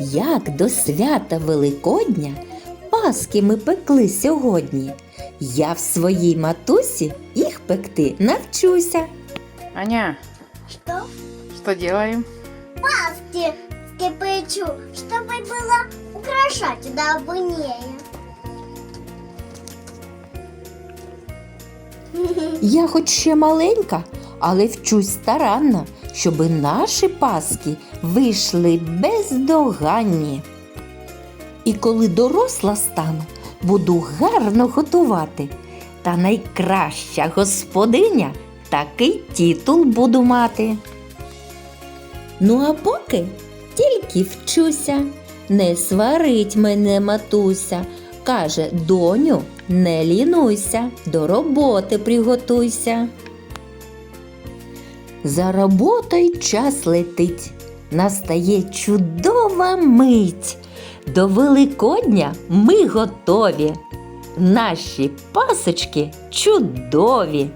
Як до свята Великодня паски ми пекли сьогодні. Я в своїй матусі їх пекти навчуся. Аня, Что? что делаем? Паски кипячу, чтобы было украшать удобнее. Я хоч ще маленька, але вчусь старанно, щоби наші паски вийшли бездоганні. І коли доросла стану, буду гарно готувати. Та найкраща господиня такий титул буду мати. Ну а поки тільки вчуся, не сварить мене матуся. Каже, доню, не лінуйся, до роботи приготуйся. За роботою час летить, настає чудова мить. До Великодня ми готові. Наші пасочки чудові.